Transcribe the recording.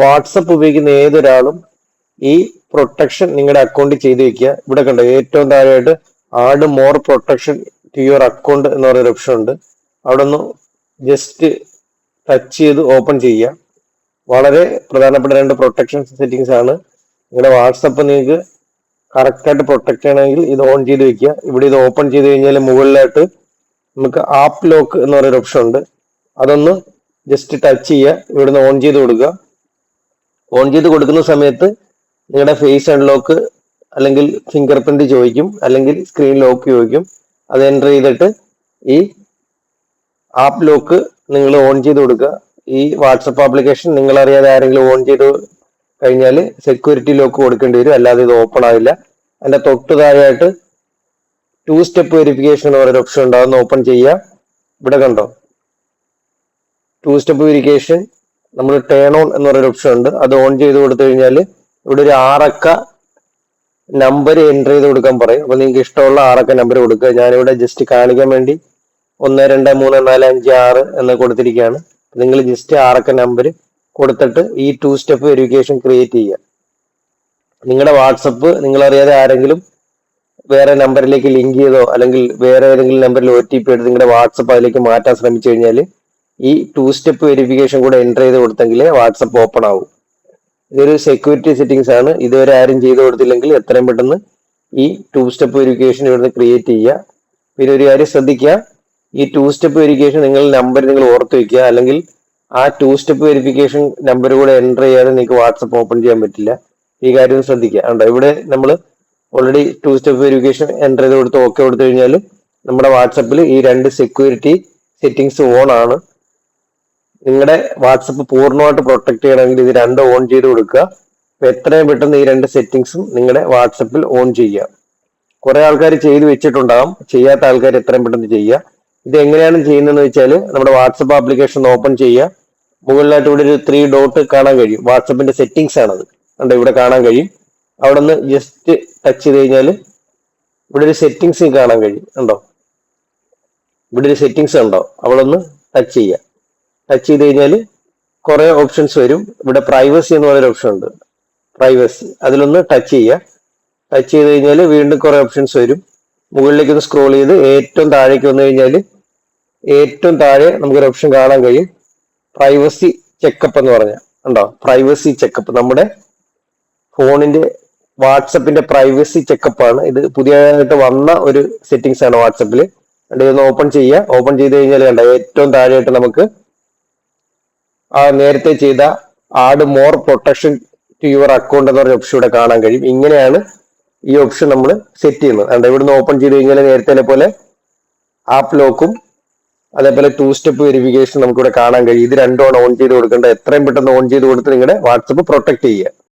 WhatsApp ഉപയോഗിക്കുന്ന ഏതൊരാളും ഈ protection നിങ്ങളുടെ അക്കൗണ്ടിൽ ചെയ്ത് വെക്കുക. ഇവിടെ കണ്ടോ ഏറ്റവും താഴെയായിട്ട് add more protection to your account എന്ന് പറയുന്ന ഓപ്ഷൻ ഉണ്ട്. അവിടെ ഒന്ന് ജസ്റ്റ് ടച്ച് ചെയ്ത് ഓപ്പൺ ചെയ്യുക. വളരെ പ്രധാനപ്പെട്ട രണ്ട് പ്രൊട്ടക്ഷൻ സെറ്റിങ്സ് ആണ്. നിങ്ങളുടെ വാട്സപ്പ് നിങ്ങൾക്ക് കറക്റ്റായിട്ട് പ്രൊട്ടക്ട് ചെയ്യണമെങ്കിൽ ഇത് ഓൺ ചെയ്ത് വെക്കുക. ഇവിടെ ഇത് ഓപ്പൺ ചെയ്ത് കഴിഞ്ഞാൽ മുകളിലായിട്ട് നമുക്ക് ആപ്പ് ലോക്ക് എന്ന് പറയുന്ന ഓപ്ഷൻ ഉണ്ട്. അതൊന്ന് ജസ്റ്റ് ടച്ച് ചെയ്യുക. ഇവിടുന്ന് ഓൺ ചെയ്ത് കൊടുക്കുക. ഓൺ ചെയ്ത് കൊടുക്കുന്ന സമയത്ത് നിങ്ങളുടെ ഫേസ് അൺലോക്ക് അല്ലെങ്കിൽ ഫിംഗർ പ്രിന്റ് ചോദിക്കും അല്ലെങ്കിൽ സ്ക്രീൻ ലോക്ക് ചോദിക്കും. അത് എന്റർ ചെയ്തിട്ട് ഈ ആപ്പ് ലോക്ക് നിങ്ങൾ ഓൺ ചെയ്ത് കൊടുക്കുക. ഈ വാട്സപ്പ് ആപ്ലിക്കേഷൻ നിങ്ങൾ അറിയാതെ ആരെങ്കിലും ഓൺ ചെയ്ത് കഴിഞ്ഞാൽ സെക്യൂരിറ്റി ലോക്ക് കൊടുക്കേണ്ടി വരും. അല്ലാതെ ഇത് ഓപ്പൺ ആവില്ല. അതിന്റെ തൊട്ട് താഴെയായിട്ട് ടു സ്റ്റെപ്പ് വെരിഫിക്കേഷൻ എന്ന് പറയുന്ന ഓപ്ഷൻ ഉണ്ടാകുന്ന ഓപ്പൺ ചെയ്യുക. ഇവിടെ കണ്ടോ? ടു സ്റ്റെപ്പ് വെരിഫിക്കേഷൻ നമ്മൾ ടേൺ ഓൺ എന്ന് പറയുന്ന ഓപ്ഷൻ ഉണ്ട്. അത് ഓൺ ചെയ്ത് കൊടുത്തു കഴിഞ്ഞാൽ ഇവിടെ ഒരു ആറക്ക നമ്പർ എന്റർ ചെയ്ത് കൊടുക്കാൻ പറയും. അപ്പൊ നിങ്ങൾക്ക് ഇഷ്ടമുള്ള ആറക്ക നമ്പർ കൊടുക്കുക. ഞാനിവിടെ ജസ്റ്റ് കാണിക്കാൻ വേണ്ടി ഒന്ന് രണ്ട് മൂന്ന് നാല് അഞ്ച് ആറ് എന്ന് കൊടുത്തിരിക്കുകയാണ്. നിങ്ങൾ ജസ്റ്റ് ആറക്ക നമ്പർ കൊടുത്തിട്ട് ഈ ടു സ്റ്റെപ്പ് വെരിഫിക്കേഷൻ ക്രിയേറ്റ് ചെയ്യുക. നിങ്ങളുടെ വാട്സപ്പ് നിങ്ങൾ അറിയാതെ ആരെങ്കിലും വേറെ നമ്പറിലേക്ക് ലിങ്ക് ചെയ്തോ അല്ലെങ്കിൽ വേറെ ഏതെങ്കിലും നമ്പറിൽ ഒ ടി പി എടുത്ത് നിങ്ങളുടെ വാട്സപ്പ് അതിലേക്ക് മാറ്റാൻ ശ്രമിച്ചു കഴിഞ്ഞാൽ ഈ ടു സ്റ്റെപ്പ് വെരിഫിക്കേഷൻ കൂടെ എന്റർ ചെയ്ത് കൊടുത്തെങ്കിലേ വാട്സപ്പ് ഓപ്പൺ ആവും. ഇതൊരു സെക്യൂരിറ്റി സെറ്റിംഗ്സ് ആണ്. ഇതുവരെ ആരും ചെയ്ത് കൊടുത്തില്ലെങ്കിൽ എത്രയും പെട്ടെന്ന് ഈ ടു സ്റ്റെപ്പ് വെരിഫിക്കേഷൻ ഇവിടുന്ന് ക്രിയേറ്റ് ചെയ്യുക. പിന്നെ ഒരു കാര്യം ശ്രദ്ധിക്കുക. ഈ ടു സ്റ്റെപ്പ് വെരിഫിക്കേഷൻ നിങ്ങൾ നമ്പർ നിങ്ങൾ ഓർത്ത് വയ്ക്കുക അല്ലെങ്കിൽ ആ ടു സ്റ്റെപ്പ് വെരിഫിക്കേഷൻ നമ്പർ കൂടെ എന്റർ ചെയ്യാതെ നിങ്ങൾക്ക് വാട്സപ്പ് ഓപ്പൺ ചെയ്യാൻ പറ്റില്ല. ഈ കാര്യം ശ്രദ്ധിക്കുക. ഉണ്ടോ ഇവിടെ നമ്മൾ already two step verification enter ചെയ്ത് കൊടുത്ത് ഓക്കെ കൊടുത്തു കഴിഞ്ഞാലും നമ്മുടെ വാട്സപ്പിൽ ഈ രണ്ട് സെക്യൂരിറ്റി സെറ്റിങ്സ് ഓൺ ആണ്. നിങ്ങളുടെ വാട്സപ്പ് പൂർണമായിട്ട് പ്രൊട്ടക്ട് ചെയ്യണമെങ്കിൽ ഇത് രണ്ടും ഓൺ ചെയ്ത് കൊടുക്കുക. എത്രയും പെട്ടെന്ന് ഈ രണ്ട് സെറ്റിങ്സും നിങ്ങളുടെ വാട്സപ്പിൽ ഓൺ ചെയ്യുക. കുറെ ആൾക്കാർ ചെയ്ത് വെച്ചിട്ടുണ്ടാകും ചെയ്യാത്ത ആൾക്കാർ എത്രയും പെട്ടെന്ന് ചെയ്യുക. ഇത് എങ്ങനെയാണ് ചെയ്യുന്നതെന്ന് വെച്ചാൽ നമ്മുടെ വാട്സപ്പ് ആപ്ലിക്കേഷൻ ഓപ്പൺ ചെയ്യുക. മുകളിലായിട്ട് ഇവിടെ ഒരു ത്രീ ഡോട്ട് കാണാൻ കഴിയും. വാട്സപ്പിന്റെ സെറ്റിംഗ്സ് ആണത്. കണ്ടോ? ഇവിടെ കാണാൻ കഴിയും. അവിടെ നിന്ന് ജസ്റ്റ് ടച്ച് ചെയ്ത് കഴിഞ്ഞാൽ ഇവിടെ ഒരു സെറ്റിങ്സ് കാണാൻ കഴിയും. ഉണ്ടോ ഇവിടെ ഒരു സെറ്റിംഗ്സ് ഉണ്ടോ? അവിടെ ഒന്ന് ടച്ച് ചെയ്യുക. ടച്ച് ചെയ്ത് കഴിഞ്ഞാൽ കുറെ ഓപ്ഷൻസ് വരും. ഇവിടെ പ്രൈവസി എന്ന് പറയുന്ന ഓപ്ഷൻ ഉണ്ട്. പ്രൈവസി അതിലൊന്ന് ടച്ച് ചെയ്യുക. ടച്ച് ചെയ്ത് കഴിഞ്ഞാൽ വീണ്ടും കുറെ ഓപ്ഷൻസ് വരും. മുകളിലേക്ക് ഒന്ന് സ്ക്രോൾ ചെയ്ത് ഏറ്റവും താഴേക്ക് വന്നു കഴിഞ്ഞാൽ ഏറ്റവും താഴെ നമുക്കൊരു ഓപ്ഷൻ കാണാൻ കഴിയും. പ്രൈവസി ചെക്കപ്പ് എന്ന് പറഞ്ഞ. ഉണ്ടോ പ്രൈവസി ചെക്കപ്പ് നമ്മുടെ ഫോണിന്റെ വാട്സപ്പിന്റെ പ്രൈവസി ചെക്കപ്പ് ആണ്. ഇത് പുതിയതായിട്ട് വന്ന ഒരു സെറ്റിംഗ്സ് ആണ് വാട്സപ്പിൽ ഇതൊന്ന് ഓപ്പൺ ചെയ്യുക. ഓപ്പൺ ചെയ്ത് കഴിഞ്ഞാൽ കണ്ട? ഏറ്റവും താഴെയായിട്ട് നമുക്ക് നേരത്തെ ചെയ്ത add more protection to your account എന്ന് പറഞ്ഞ ഓപ്ഷൻ ഇവിടെ കാണാൻ കഴിയും. ഇങ്ങനെയാണ് ഈ ഓപ്ഷൻ നമ്മൾ സെറ്റ് ചെയ്യുന്നത്. അതുകൊണ്ട് ഇവിടുന്ന് ഓപ്പൺ ചെയ്ത് കഴിഞ്ഞാൽ നേരത്തെ പോലെ ആപ്പ് ലോക്കും അതേപോലെ ടു സ്റ്റെപ്പ് വെരിഫിക്കേഷൻ നമുക്കിവിടെ കാണാൻ കഴിയും. ഇത് രണ്ടുമാണ് ഓൺ ചെയ്ത് കൊടുക്കേണ്ടത്. എത്രയും പെട്ടെന്ന് ഓൺ ചെയ്ത് കൊടുത്ത് നിങ്ങളുടെ വാട്സപ്പ് പ്രൊട്ടക്ട് ചെയ്യുക.